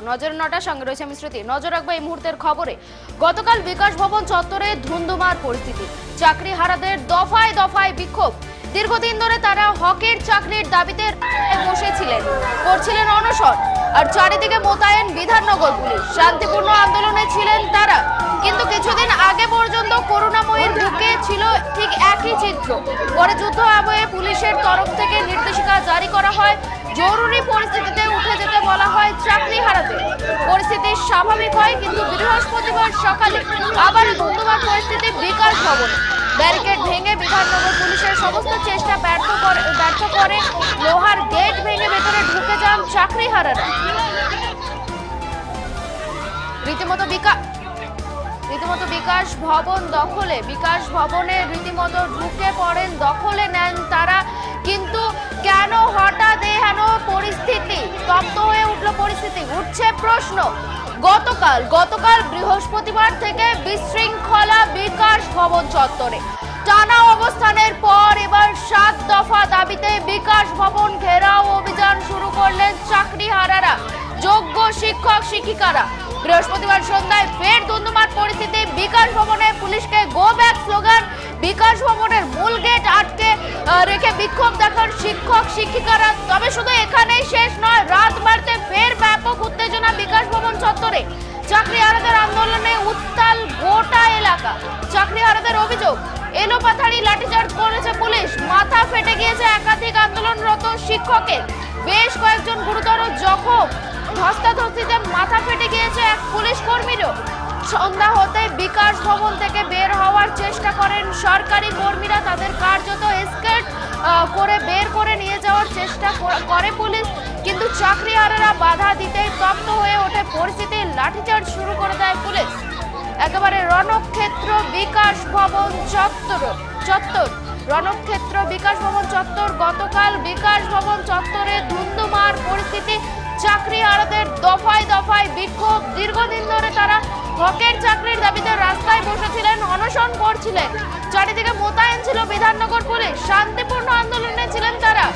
নজর নটা সঙ্গে রয়েছে আমি শ্রুতি। নজর রাখব এই মুহূর্তের খবরে। গতকাল বিকাশ ভবন চত্বরে ধুন্ধুমার পরিস্থিতি। চাকরি হারাদের দফায় দফায় বিক্ষোভ। দীর্ঘদিন ধরে তারা হকের চাকরির দাবিতে বসেছিলেন। করছিলেন অনশন। আর চারিদিকে মোতায়েন বিধাননগর পুলিশ। শান্তিপূর্ণ আন্দোলনে ছিলেন তারা। কিন্তু কিছুদিন আগে পর্যন্ত করুণাময়ীর বুকে ছিল ঠিক একই চিত্র। পরে যুদ্ধ আবহে পুলিশের তরফ থেকে নির্দেশিকা জারি করা হয়। জরুরি পরিস্থিতিতে উঠে যেতে বলা হয় চাকরি হারাতে পরিস্থিতি স্বাভাবিক হয়, কিন্তু বৃহস্পতিবার সকালে আবার ধন্যবাদ পরিস্থিতি বিকাশ ভবনে ব্যারিকেড ভেঙে বিধাননগর পুলিশের সমস্ত চেষ্টা ব্যর্থ করে ব্যর্থ করে, লোহার গেট ভেঙে ভেতরে ঢুকে যান চাকরি হারারা রীতিমতো বিকাশ রীতিমতো বিকাশ ভবন দখলে, বিকাশ ভবনে রীতিমতো ঢুকে পড়েন, দখলে নেন তারা। কিন্তু কেন হঠাৎ এ হেন পরিস্থিতি? তপ্ত হয়ে উঠল পরিস্থিতি, উঠছে প্রশ্ন। গতকাল গতকাল বৃহস্পতিবার থেকে বিশৃঙ্খলা বিকাশ ভবন চত্বরে। টানা অবস্থানের পর এবার সাত দফা দাবিতে বিকাশ ভবন ঘেরাও অভিযান শুরু করলেন চাকরিহারারা, যোগ্য শিক্ষক শিক্ষিকারা বৃহস্পতিবার সন্ধ্যায় ফের ধুন্ধুমার পরিস্থিতি। বিকাশ ভবনে পুলিশকে গো ব্যাক স্লোগান। বিকাশ ভবনের মূল গেট আটকে রেখে বিক্ষোভ দেখান শিক্ষক, শিক্ষিকারা। তবে শুধু এখানেই শেষ নয়, রাত বাড়তে ফের ব্যাপক উত্তেজনা বিকাশ ভবন চত্বরে। চাকরি চাকরিহারাদের আন্দোলনে উত্তাল গোটা এলাকা। চাকরি চাকরিহারাদের অভিযোগ এলোপাথারি লাঠিচার্জ করেছে পুলিশ। মাথা ফেটে গিয়েছে একাধিক আন্দোলনরত শিক্ষকের। বেশ কয়েকজন গুরুতর জখম। ধস্তাধস্তিতে মাথা ফেটে গিয়েছে এক পুলিশ কর্মীরও। সন্ধ্যা হতে বিকাশ ভবন থেকে বের হওয়ার চেষ্টা করেন সরকারি কর্মীরা। তাদের কার্যত এসকেট করে বের করে নিয়ে যাওয়ার চেষ্টা কর- করে পুলিশ। কিন্তু চাকরিহারারা বাধা দিতেই তপ্ত হয়ে ওঠে পরিস্থিতি লাঠিচার্জ শুরু করে দেয় পুলিশ। একেবারে রণক্ষেত্র বিকাশ ভবন চত্বর চত্বর। রণক্ষেত্র বিকাশ ভবন চত্বর। গতকাল বিকাশ ভবন চত্বরে ধুন্ধুমার পরিস্থিতি চাকরি হারাদের দফায় দফায় বিক্ষোভ। দীর্ঘদিন ধরে তারা হকের চাকরির দাবিতে রাস্তায় বসেছিলেন, অনশন করছিলেন। চারিদিকে মোতায়েন ছিল বিধাননগর পুলিশ। শান্তিপূর্ণ আন্দোলনে ছিলেন তারা।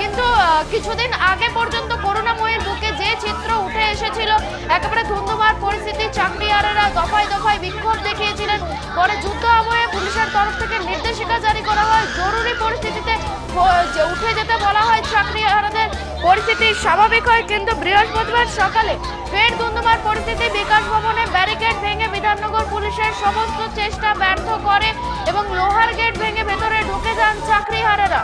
কিন্তু কিছুদিন আগে পর্যন্ত করুণাময়ীর বুকে যে চিত্র উঠে এসেছিল, একেবারে ধুন্ধুমার পরিস্থিতি চাকরিহারেরা দফায় দফায় বিক্ষোভ দেখিয়েছিলেন। পরে যুদ্ধ আবহে পুলিশের তরফ থেকে নির্দেশিকা জারি করা হয়। জরুরি পরিস্থিতিতে উঠে যেতে বলা হয় চাকরিহারাদের পরিস্থিতি স্বাভাবিক হয়। কিন্তু বৃহস্পতিবার সকালে ফের দুন্দুমার পরিস্থিতি। বিকাশ ভবনে ব্যারিকেড ভেঙে বিধাননগর পুলিশের সমস্ত চেষ্টা ব্যর্থ করে এবং লোহার গেট ভেঙে ভেতরে ঢুকে যান চাকরিহারারা।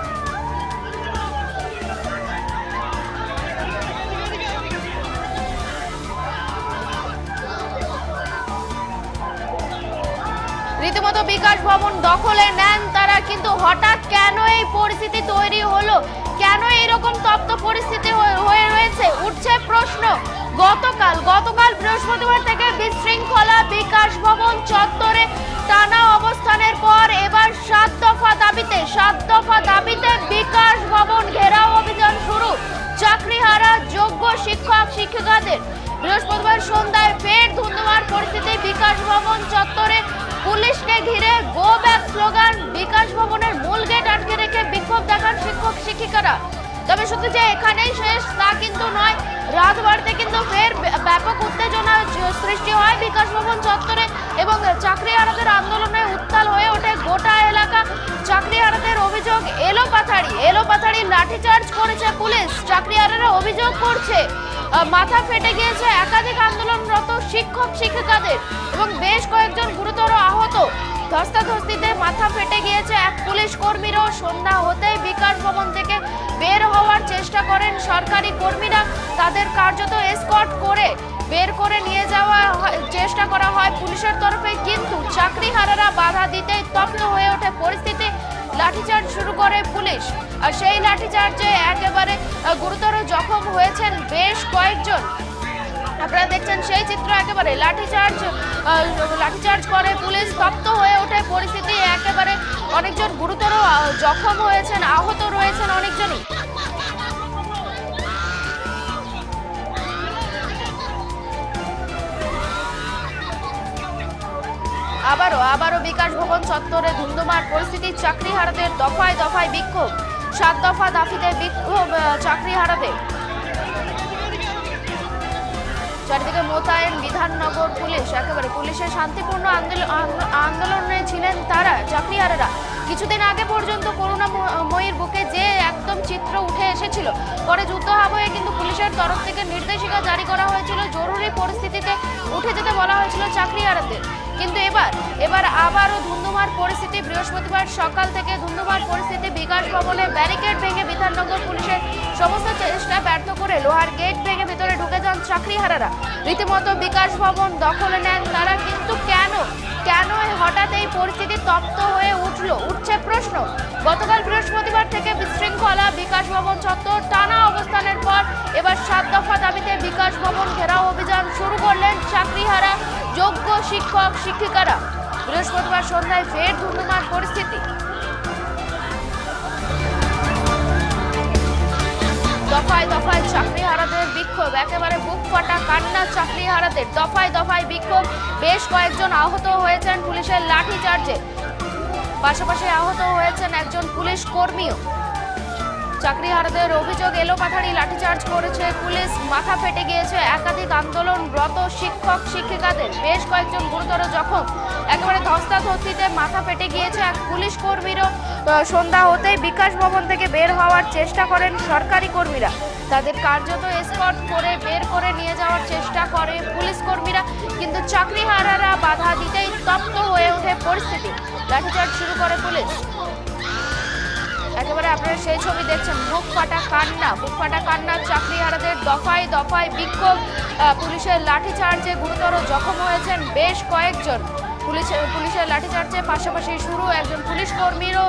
রীতিমতো বিকাশ ভবন দখলে নেন তারা, কিন্তু হঠাৎ কেন এই পরিস্থিতি তৈরি হলো? কেন এরকম তপ্ত পরিস্থিতি হয়ে- রয়েছে? উঠছে প্রশ্ন। গতকাল গতকাল বৃহস্পতিবার থেকে বিশৃঙ্খলা বিকাশ ভবন চত্বরে টানা অবস্থানের পর এবার সাত দফা দাবিতে, সাত দফা দাবিতে বিকাশ ভবন ঘেরাও অভিযান শুরু। চাকরিহারা যোগ্য শিক্ষক, শিক্ষিকাদের। বৃহস্পতিবার সন্ধ্যায় ফের ধুন্ধুমার পরিস্থিতি, বিকাশ ভবন চত্বরে পুলিশকে ঘিরে গো ব্যাক স্লোগান বিকাশ ভবনের মূল গেট আটকে রেখে বিক্ষোভ দেখান শিক্ষক, শিক্ষিকারা। তবে শুধু যে এখানেই শেষ, তা কিন্তু নয়, রাত বাড়তে কিন্তু ফের ব্য- ব্যাপক উত্তেজনা সৃষ্টি হয় বিকাশ ভবন চত্বরে এবং চাকরি চাকরিহারাদের আন্দোলনে উত্তাল হয়ে ওঠে গোটা এলাকা। চাকরি চাকরিহারাদের অভিযোগ এলো পাথাড়ি এলো পাথাড়ি লাঠিচার্জ করেছে পুলিশ চাকরিহারারা অভিযোগ করছে। মাথা ফেটে গিয়েছে একাধিক আন্দোলনরত শিক্ষক, শিক্ষিকাদের এবং বেশ কয়েকজন গুরুতর আহত। ধস্তাধস্তিতে মাথা ফেটে গিয়েছে এক পুলিশ কর্মীরও। সন্ধ্যা হতেই বিকাশ ভবন থেকে বের হওয়ার চেষ্টা করেন সরকারি কর্মীরা। তাদের কার্যত এসকর্ট করে বের করে নিয়ে যাওয়া চেষ্টা করা হয় পুলিশের তরফে। কিন্তু চাকরিহারারা বাধা দিতেই তপ্ত হয়ে ওঠে পরিস্থিতি। লাঠিচার্জ শুরু করে পুলিশ। সেই লাঠিচার্জে একেবারে গুরুতর জখম হয়েছেন বেশ কয়েকজন। আপনারা দেখছেন সেই চিত্র একেবারে লাঠিচার্জ লাঠিচার্জ করে পুলিশ তপ্ত হয়ে ওঠে। পরিস্থিতি একেবারে অনেকজন গুরুতর জখম হয়েছেন, আহত রয়েছেন অনেকজনই। আবারও আবারও বিকাশ ভবন চত্বরে ধুন্ধুমার পরিস্থিতি। চাকরি চাকরিহারাদের দফায় দফায় বিক্ষোভ। সাত দফা দাফিতে বিক্ষোভ চাকরি চাকরিহারাদের চারিদিকে মোতায়েন বিধাননগর পুলিশ। একেবারে পুলিশের শান্তিপূর্ণ আন্দোলন ছিলেন তারা, চাকরিহারেরা। কিছুদিন আগে পর্যন্ত করুণাময়ীর বুকে যে একদম চিত্র উঠে এসেছিল, পরে যুদ্ধ আবহে কিন্তু পুলিশের তরফ থেকে নির্দেশিকা জারি করা হয়েছিল, জরুরি পরিস্থিতিতে উঠে যেতে বলা হয়েছিল চাকরিহারাদের। কিন্তু এবার এবার আবারও ধুন্ধুমার পরিস্থিতি বৃহস্পতিবার সকাল থেকে ধুন্ধুমার পরিস্থিতি বিকাশ ভবনে ব্যারিকেড ভেঙে বিধাননগর পুলিশের সমস্ত চেষ্টা ব্যর্থ করে লোহার গেট ভেঙে ভিতরে ঢুকে যান চাকরিহারারা। রীতিমতো বিকাশ ভবন দখলে নেন তারা, কিন্তু কেন? কেন হঠাৎ এই পরিস্থিতি তপ্ত হয়ে উঠল? উঠছে প্রশ্ন। গতকাল বৃহস্পতিবার থেকে বিশৃঙ্খলা, বিকাশ ভবন চত্বর টানা অবস্থানের পর এবার সাত দফা দাবিতে বিকাশ ভবন ঘেরাও অভিযান শুরু করলেন চাকরিহারা যোগ্য শিক্ষক, শিক্ষিকারা বৃহস্পতিবার সন্ধ্যায় ফের ধুন্ধুমার পরিস্থিতি। দফায় দফায় চাকরিহারাদের বিক্ষোভ, একেবারে বুক ফাটা কান্না চাকরিহারাদের। দফায় দফায় বিক্ষোভ, বেশ কয়েকজন আহত হয়েছেন পুলিশের লাঠি চার্জে পাশাপাশি আহত হয়েছেন একজন পুলিশ কর্মীও। চাকরিহারাদের অভিযোগ এলো এলোপাথারি লাঠিচার্জ করেছে পুলিশ, মাথা ফেটে গিয়েছে একাধিক আন্দোলনরত শিক্ষক, শিক্ষিকাদের। বেশ কয়েকজন গুরুতর জখম। একেবারে ধস্তাধস্তিতে মাথা ফেটে গিয়েছে এক পুলিশ কর্মীরও সন্ধ্যা হতেই বিকাশ ভবন থেকে বের হওয়ার চেষ্টা করেন সরকারি কর্মীরা। তাদের কার্যত এসকর্ট করে বের করে নিয়ে যাওয়ার চেষ্টা করে পুলিশ কর্মীরা, কিন্তু চাকরিহারারা বাধা দিতেই তপ্ত হয়ে ওঠে পরিস্থিতি। লাঠিচার্জ শুরু করে পুলিশ। একেবারে আপনারা সেই ছবি দেখছেন বুক ফাটা কান্না বুক ফাটা কান্না, চাকরিহারাদের দফায় দফায় বিক্ষোভ পুলিশের লাঠিচার্জে গুরুতর জখম হয়েছেন বেশ কয়েকজন। পুলিশের পুলিশের লাঠিচার্জে পাশাপাশি শুরু একজন পুলিশ কর্মীরও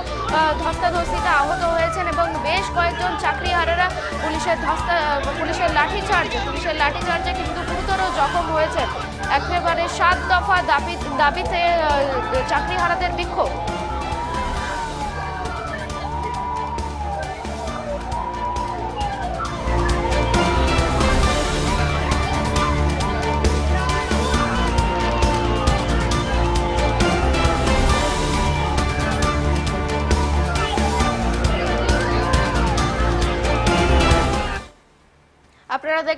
ধস্তাধস্তিতে আহত হয়েছেন এবং বেশ কয়েকজন চাকরিহারেরা পুলিশের ধস্তা পুলিশের লাঠিচার্জে পুলিশের লাঠিচার্জে কিন্তু গুরুতর জখম হয়েছে একেবারে সাত দফা দাবি দাবিতে চাকরিহারাদের বিক্ষোভ।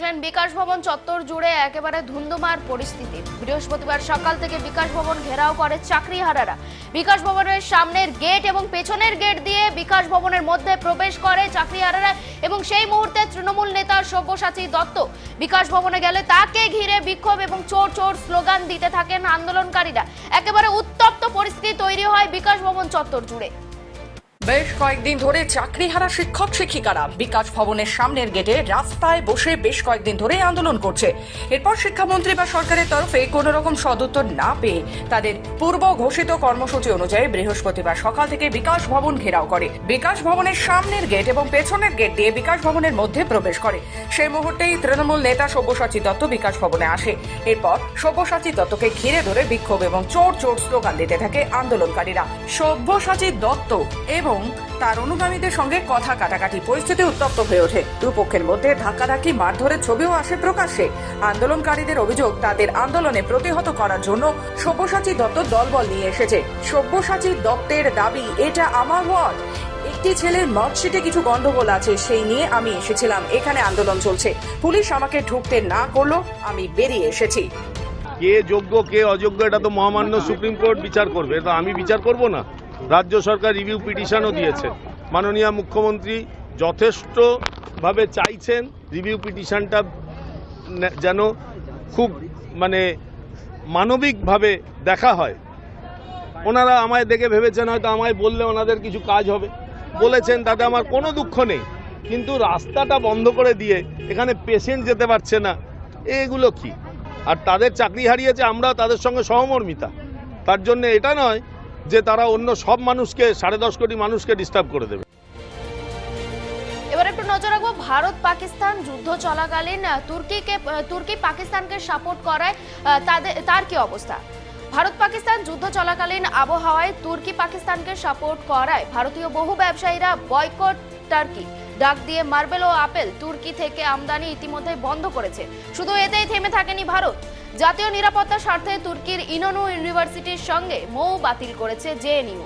আপনারা বিকাশ ভবন চত্বর জুড়ে একেবারে ধুন্ধুমার পরিস্থিতি। বৃহস্পতিবার সকাল থেকে বিকাশ ভবন ঘেরাও করে চাকরিহারারা। বিকাশ ভবনের সামনের গেট এবং পেছনের গেট দিয়ে বিকাশ ভবনের মধ্যে প্রবেশ করে চাকরিহারারা এবং সেই মুহূর্তে তৃণমূল নেতা সব্যসাচী দত্ত বিকাশ ভবনে গেলে তাকে ঘিরে বিক্ষোভ এবং চোর চোর স্লোগান দিতে থাকেন আন্দোলনকারীরা। একেবারে উত্তপ্ত পরিস্থিতি তৈরি হয় বিকাশ ভবন চত্বর জুড়ে। বেশ কয়েকদিন ধরে চাকরিহারা শিক্ষক শিক্ষিকারা বিকাশ ভবনের সামনের গেটে রাস্তায় বসে বেশ কয়েকদিন ধরে আন্দোলন করছে। এরপর শিক্ষামন্ত্রী বা সরকারের তরফে কোনো রকম সদুত্তর না পেয়ে তাদের পূর্ব ঘোষিত কর্মসূচি অনুযায়ী বৃহস্পতিবার সকাল থেকে বিকাশ ভবন ঘেরাও করে। বিকাশ ভবনের সামনের গেট এবং পেছনের গেট দিয়ে বিকাশ ভবনের মধ্যে প্রবেশ করে। সেই মুহূর্তেই তৃণমূল নেতা সব্যসাচী দত্ত বিকাশ ভবনে আসে। এরপর সব্যসাচী দত্তকে ঘিরে ধরে বিক্ষোভ এবং চোর চোর স্লোগান দিতে থাকে আন্দোলনকারীরা। সব্যসাচী দত্ত এবং তার অনুগামীদের সঙ্গে কথা কাটাকাটি পরিস্থিতি উত্তপ্ত হয়ে ওঠে। দুপক্ষের মধ্যে ধাক্কাধাক্কি মারধরের ছবিও আসে প্রকাশ্যে। আন্দোলনকারীদের অভিযোগ, তাদের আন্দোলনে প্রতিহত করার জন্য সব্যসাচী দত্ত দলবল নিয়ে এসেছে। সব্যসাচী দত্তের দাবি, এটা আমার ওয়ার্ড। একটি ছেলের মার্কশিটে কিছু গন্ডগোল আছে, সেই নিয়ে আমি এসেছিলাম। এখানে আন্দোলন চলছে। পুলিশ আমাকে ঢুকতে না করল, আমি বেরিয়ে এসেছি। কে যোগ্য, কে অযোগ্য, এটা তো মহামান্য সুপ্রিম কোর্ট বিচার করবে। এটা আমি বিচার করব না। রাজ্য সরকার রিভিউ পিটিশনও দিয়েছে। মাননীয় মুখ্যমন্ত্রী যথেষ্টভাবে চাইছেন রিভিউ পিটিশনটা যেন খুব মানে মানবিকভাবে দেখা হয়। ওনারা আমায় দেখে ভেবেছেন হয়তো আমায় বললে ওনাদের কিছু কাজ হবে। বলেছেন, তাতে আমার কোনো দুঃখ নেই। কিন্তু রাস্তাটা বন্ধ করে দিয়ে এখানে পেশেন্ট যেতে পারছে না, এগুলো কি? আর তাদের চাকরি হারিয়েছে আমরা তাদের সঙ্গে সহমর্মিতা। তার জন্য এটা নয় যে তারা অন্য সব মানুষকে, সাড়ে দশ কোটি মানুষকে ডিস্টার্ব করে দেবে। একটু নজর ভারত পাকিস্তান যুদ্ধ চলাকালীন তুর্কিকে তুর্কি পাকিস্তানকে সাপোর্ট করায় তাদের, তার কি অবস্থা? ভারত পাকিস্তান যুদ্ধ চলাকালীন আবহাওয়ায় তুর্কি পাকিস্তানকে সাপোর্ট করায়। ভারতীয় বহু ব্যবসায়ীরা বয়কট টার্কি ডাক দিয়ে মার্বেল ও আপেল তুর্কি থেকে আমদানি ইতিমধ্যে বন্ধ করেছে। শুধু এতেই থেমে থাকেনি ভারত। জাতীয় নিরাপত্তার স্বার্থে তুর্কির ইনোনু ইউনিভার্সিটির সঙ্গে মৌ বাতিল করেছে জেএনইউ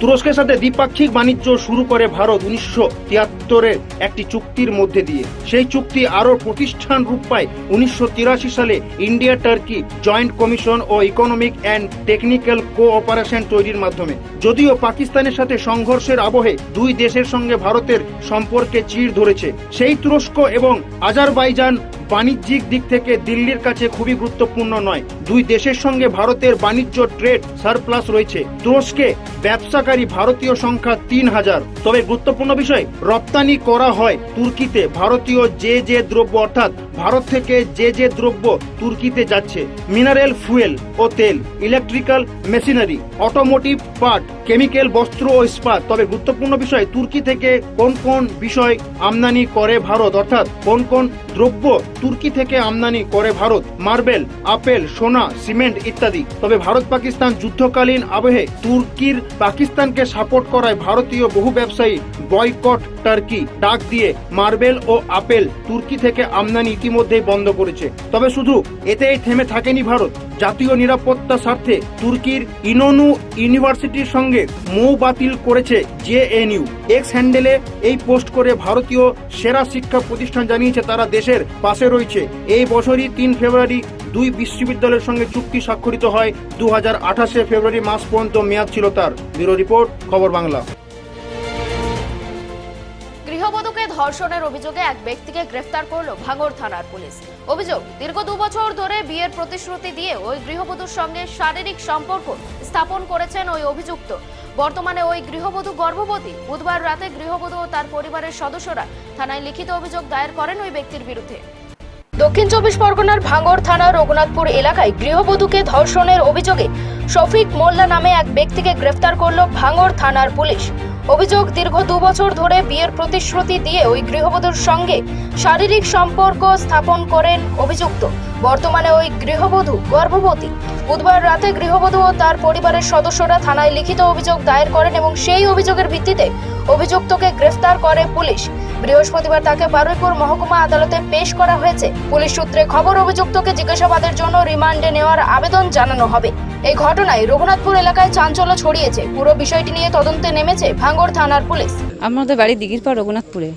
তুরস্কের সাথে দ্বিপাক্ষিক বাণিজ্য শুরু করে ভারত উনিশশো তিয়াত্তরের একটি চুক্তির মধ্যে দিয়ে। সেই চুক্তি আরও প্রতিষ্ঠান রূপ পায়। উনিশশো তিরাশি সালে ইন্ডিয়া টার্কি জয়েন্ট কমিশন ও ইকোনমিক অ্যান্ড টেকনিক্যাল কোঅপারেশন তৈরির মাধ্যমে। যদিও পাকিস্তানের সাথে সংঘর্ষের আবহে দুই দেশের সঙ্গে ভারতের সম্পর্কে চিড় ধরেছে। সেই তুরস্ক এবং আজারবাইজান বাণিজ্যিক দিক থেকে দিল্লির কাছে খুবই গুরুত্বপূর্ণ নয়। দুই দেশের সঙ্গে ভারতের বাণিজ্য ট্রেড সারপ্লাস রয়েছে। তুরস্কে ব্যবসাকারী ভারতীয় সংখ্যা তিন হাজার। তবে গুরুত্বপূর্ণ বিষয়, রপ্তানি করা হয় তুর্কিতে। ভারতীয় যে যে দ্রব্য, অর্থাৎ ভারত থেকে যে যে দ্রব্য তুর্কিতে যাচ্ছে। মিনারেল ফুয়েল ও তেল, electrical machinery, automotive part, chemical, বস্ত্র ও ইস্পাত তবে গুরুত্বপূর্ণ বিষয়, তুর্কি থেকে কোন কোন বিষয় আমদানি করে ভারত? অর্থাৎ কোন কোন দ্রব্য তুর্কি থেকে আমদানি করে ভারত, মার্বেল, আপেল, সোনা, সিমেন্ট ইত্যাদি। তবে ভারত পাকিস্তান যুদ্ধকালীন আবহে তুর্কির পাকিস্তানকে সাপোর্ট করায় ভারতীয় বহু ব্যবসায়ী বয়কট টার্কি ডাক দিয়ে মার্বেল ও আপেল তুর্কি থেকে আমদানি ইতিমধ্যেই বন্ধ করেছে। তবে শুধু এতেই থেমে থাকেনি ভারত। জাতীয় নিরাপত্তা স্বার্থে তুর্কির ইনোনু ইউনিভার্সিটির সঙ্গে মৌ বাতিল করেছে জেএনইউ এক্স হ্যান্ডেলে এই পোস্ট করে ভারতীয় সেরা শিক্ষা প্রতিষ্ঠান জানিয়েছে তারা দেশের পাশে রয়েছে। এই বছরই তিন ফেব্রুয়ারি দুই বিশ্ববিদ্যালয়ের সঙ্গে চুক্তি স্বাক্ষরিত হয়। দু হাজার ফেব্রুয়ারি মাস পর্যন্ত মেয়াদ ছিল তার। ব্যুরো রিপোর্ট, খবর বাংলা। ধর্ষণের অভিযোগে এক ব্যক্তিকে গ্রেফতার করল ভাঙড় থানার পুলিশ। অভিযোগ, দীর্ঘ দু বছর ধরে বিয়ের প্রতিশ্রুতি দিয়ে ওই গৃহবধূর সঙ্গে শারীরিক সম্পর্ক স্থাপন করেছেন ওই অভিযুক্ত। বর্তমানে ওই গৃহবধূ গর্ভবতী। বুধবার রাতে গৃহবধূ ও তার পরিবারের সদস্যরা থানায় লিখিত অভিযোগ দায়ের করেন ওই ব্যক্তির বিরুদ্ধে। দক্ষিণ চব্বিশ পরগনার ভাঙড় থানার রঘুনাথপুর এলাকায় গৃহবধূকে ধর্ষণের অভিযোগে শফিক মোল্লা নামে এক ব্যক্তিকে গ্রেফতার করল ভাঙড় থানার পুলিশ। অভিযোগ, দীর্ঘ দু বছর ধরে বিয়ের প্রতিশ্রুতি দিয়ে ওই গৃহবধূর সঙ্গে শারীরিক সম্পর্ক স্থাপন করেন অভিযুক্ত। বর্তমানে ওই গৃহবধূ গর্ভবতী। বুধবার রাতে গৃহবধূ ও তার পরিবারের সদস্যরা থানায় লিখিত অভিযোগ দায়ের করেন এবং সেই অভিযোগের ভিত্তিতে অভিযুক্তকে গ্রেফতার করে পুলিশ। বৃহস্পতিবার তাকে বারুইপুর মহকুমা আদালতে পেশ করা হয়েছে। পুলিশ সূত্রে খবর, অভিযুক্তকে জিজ্ঞাসাবাদের জন্য রিমান্ডে নেওয়ার আবেদন জানানো হবে। এই ঘটনায় রঘুনাথপুর এলাকায় চাঞ্চল্য ছড়িয়েছে। পুরো বিষয়টি নিয়ে তদন্তে নেমেছে ভাঙ্গড় থানার পুলিশ। আমাদের বাড়ি দিঘির পাড় রঘুনাথপুরে।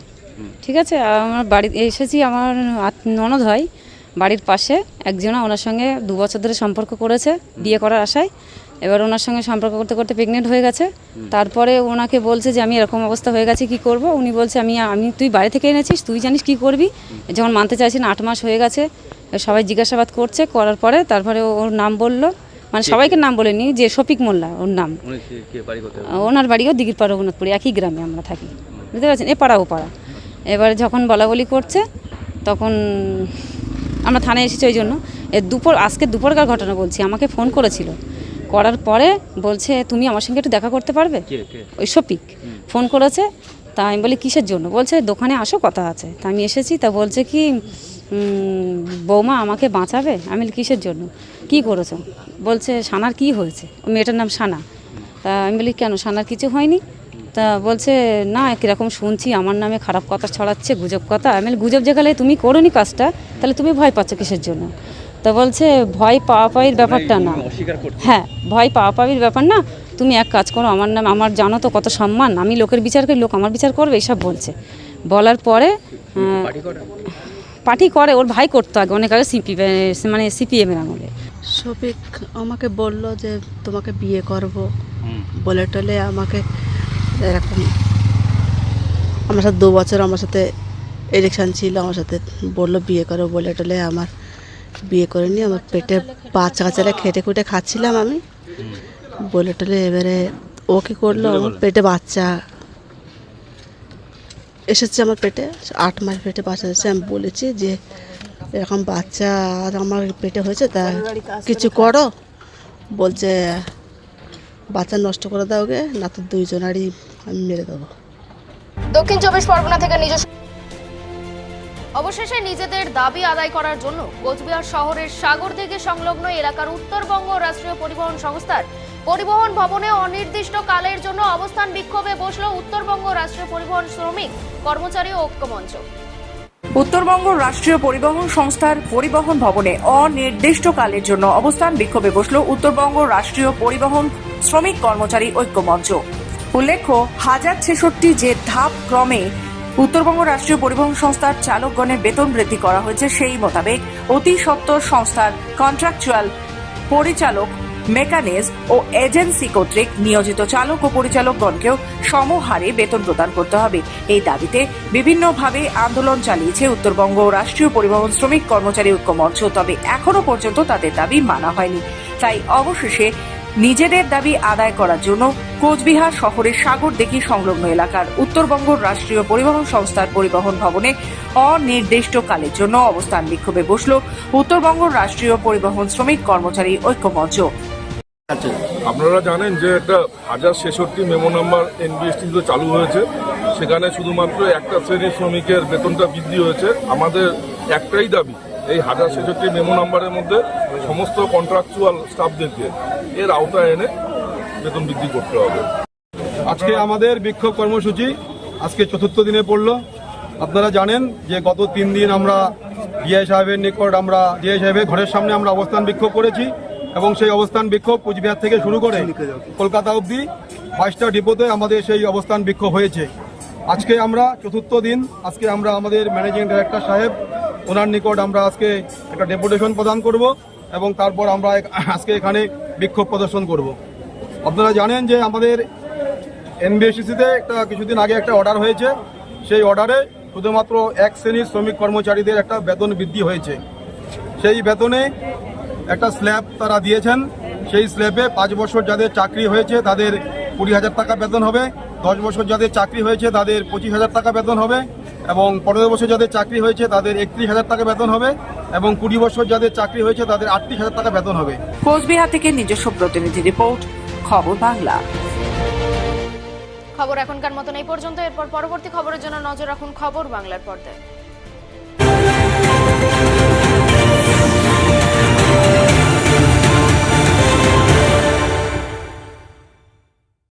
ঠিক আছে? আমার বাড়ি, এসেছি আমার ননদ হয় বাড়ির পাশে। একজনা ওনার সঙ্গে দু বছর ধরে সম্পর্ক করেছে, বিয়ে করার আশায়। এবার ওনার সঙ্গে সম্পর্ক করতে করতে প্রেগনেন্ট হয়ে গেছে। তারপরে ওনাকে বলছে যে আমি এরকম অবস্থা হয়ে গেছে কি করব? উনি বলছে আমি আমি তুই বাড়ি থেকে এনেছিস তুই জানিস কি করবি? যখন মানতে চাইছেন আট মাস হয়ে গেছে সবাই জিজ্ঞাসাবাদ করছে করার পরে তারপরে ওর নাম বলল। মানে সবাইকে নাম বলেনি যে শফিক মোল্লা ওর নাম। ওনার বাড়িও দিঘির পাড়া রঘুনাথপুরে একই গ্রামে আমরা থাকি। বুঝতে পারছেন? এ পাড়া ও পাড়া। এবার যখন বলা বলি করছে তখন আমরা থানায় এসেছি ওই জন্য। এ দুপুর আজকে দুপুরকার ঘটনা বলছি আমাকে ফোন করেছিল। করার পরে বলছে তুমি আমার সঙ্গে একটু দেখা করতে পারবে? ওই শফিক। ফোন করেছে তা আমি বলি কিসের জন্য? বলছে দোকানে আসো কথা আছে। তা আমি এসেছি তা বলছে কি বৌমা আমাকে বাঁচাবে? আমি বলি কিসের জন্য? কি করেছ? বলছে সানার কি হয়েছে? ওই মেয়েটার নাম সানা। তা আমি বলি কেন সানার কিছু হয়নি? তা বলছে না কীরকম শুনছি আমার নামে খারাপ কথা ছড়াচ্ছে গুজব কথা। আমি বলি, গুজব যেখানে তুমি করোনি কাজটা তাহলে তুমি ভয় পাচ্ছ কিসের জন্য? তা বলছে ভয় পাওয়া পাওয়ির ব্যাপারটা না। হ্যাঁ ভয় পাওয়া পাওয়ির ব্যাপার না। তুমি এক কাজ করো আমার নাম আমার জানো তো কত সম্মান। আমি লোকের বিচার করি লোক আমার বিচার করবে এসব বলছে। বলার পরে পার্টি করে? ওর ভাই করতো আগে অনেক আগে সিপি মানে সিপিএমের আমলে। শফিক আমাকে বলল যে তোমাকে বিয়ে করব। বলে টলে আমাকে এরকম আমার সাথে দু বছর আমার সাথে ইলেকশন ছিল আমার সাথে বলল বিয়ে করো বলে টলে আমার বিয়ে করে নিয়ে আমার পেটে বাচ্চা কাচ্চারা খেটে খুঁটে খাচ্ছিলাম আমি। বলে টলে এবারে ও কী করল? আমার পেটে বাচ্চা। এসেছে আমার পেটে আট মাস পেটে বাচ্চা এসেছে। আমি বলেছি যে এরকম বাচ্চা আর আমার পেটে হয়েছে তা কিছু করো। বলছে বাচ্চা নষ্ট করে দাও গে না তো দুইজনারই আমি মেরে দেবো। দক্ষিণ চব্বিশ পরগনা থেকে নিজস্ব অবশেষে নিজেদের দাবি আদায় করার জন্য কোচবিহার শহরের সাগরদিঘি সংলগ্ন এলাকার উত্তরবঙ্গ রাষ্ট্রীয় পরিবহন সংস্থার পরিবহন ভবনে অনির্দিষ্ট কালের জন্য অবস্থান বিক্ষোভে বসল উত্তরবঙ্গ রাষ্ট্রীয় পরিবহন শ্রমিক, কর্মচারী ঐক্যমঞ্চ উত্তরবঙ্গ রাষ্ট্রীয় পরিবহন সংস্থার পরিবহন ভবনে অনির্দিষ্টকালের জন্য অবস্থান বিক্ষোভে বসল উত্তরবঙ্গ রাষ্ট্রীয় পরিবহন শ্রমিক, কর্মচারী ঐক্যমঞ্চ উল্লেখ্য, হাজার ছেষট্টি যে ধাপ ক্রমে উত্তরবঙ্গ রাষ্ট্রীয় পরিবহন সংস্থার চালকগণের বেতন বৃদ্ধি করা হয়েছে সেই মোতাবেক অতি সত্বর সংস্থার কন্ট্রাকচুয়াল পরিচালক মেকানিজ ও এজেন্সি কর্তৃক নিয়োজিত চালক ও পরিচালকগণকেও সমহারে বেতন প্রদান করতে হবে। এই দাবিতে বিভিন্নভাবে আন্দোলন চালিয়েছে উত্তরবঙ্গ রাষ্ট্রীয় পরিবহন শ্রমিক কর্মচারী ঐক্য মঞ্চ, তবে এখনও পর্যন্ত তাদের দাবি মানা হয়নি। তাই অবশেষে নিজেদের দাবি আদায় করার জন্য কোচবিহার শহরের সাগরদিঘি সংলগ্ন এলাকার উত্তরবঙ্গ রাষ্ট্রীয় পরিবহন সংস্থার পরিবহন ভবনে অনির্দিষ্টকালের জন্য অবস্থান বিক্ষোভে বসল উত্তরবঙ্গ রাষ্ট্রীয় পরিবহন শ্রমিক কর্মচারী ঐক্য মঞ্চ আপনারা জানেন যে একটা হাজার ছেষট্টি মেমো নাম্বার এনবিএসটি চালু হয়েছে, সেখানে শুধুমাত্র একটা শ্রেণির শ্রমিকের বেতনটা বৃদ্ধি হয়েছে। আমাদের একটাই দাবি এই হাজার ছেষট্টি মেমো নাম্বারের মধ্যে সমস্ত কন্ট্রাকচুয়াল স্টাফদেরকে এর আওতায় এনে বেতন বৃদ্ধি করতে হবে। আজকে আমাদের বিক্ষোভ কর্মসূচি আজকে চতুর্থ দিনে পড়ল। আপনারা জানেন যে গত তিন দিন আমরা ডিআই সাহেবের নিকট আমরা ডিআই সাহেবের ঘরের সামনে আমরা অবস্থান বিক্ষোভ করেছি এবং সেই অবস্থান বিক্ষোভ কুচবিহার থেকে শুরু করে কলকাতা অবধি বাইশটা ডিপোতে আমাদের সেই অবস্থান বিক্ষোভ হয়েছে। আজকে আমরা চতুর্থ দিন, আজকে আমরা আমাদের ম্যানেজিং ডাইরেক্টর সাহেব ওনার নিকট আমরা আজকে একটা ডেপুটেশন প্রদান করব এবং তারপর আমরা আজকে এখানে বিক্ষোভ প্রদর্শন করব। আপনারা জানেন যে আমাদের এনবিএসসিতে একটা কিছুদিন আগে একটা অর্ডার হয়েছে। সেই অর্ডারে শুধুমাত্র এক শ্রেণির শ্রমিক কর্মচারীদের একটা বেতন বৃদ্ধি হয়েছে। সেই বেতনে একটা স্ল্যাব তারা দিয়েছেন। সেই স্ল্যাবে পাঁচ বছর যাদের চাকরি হয়েছে তাদের কুড়ি হাজার টাকা বেতন হবে। দশ বছর যাদের চাকরি হয়েছে তাদের পঁচিশ হাজার টাকা বেতন হবে। এবং পনেরো বছর যাদের চাকরি হয়েছে তাদের একত্রিশ হাজার টাকা বেতন হবে এবং কুড়ি বছর যাদের চাকরি হয়েছে তাদের আটত্রিশ হাজার টাকা বেতন হবে। কোচবিহার থেকে নিজস্ব প্রতিনিধি রিপোর্ট খবর বাংলা। খবর এখনকার মতন এই পর্যন্ত। এরপর পরবর্তী খবরের জন্য নজর রাখুন খবর বাংলার পর্দায়।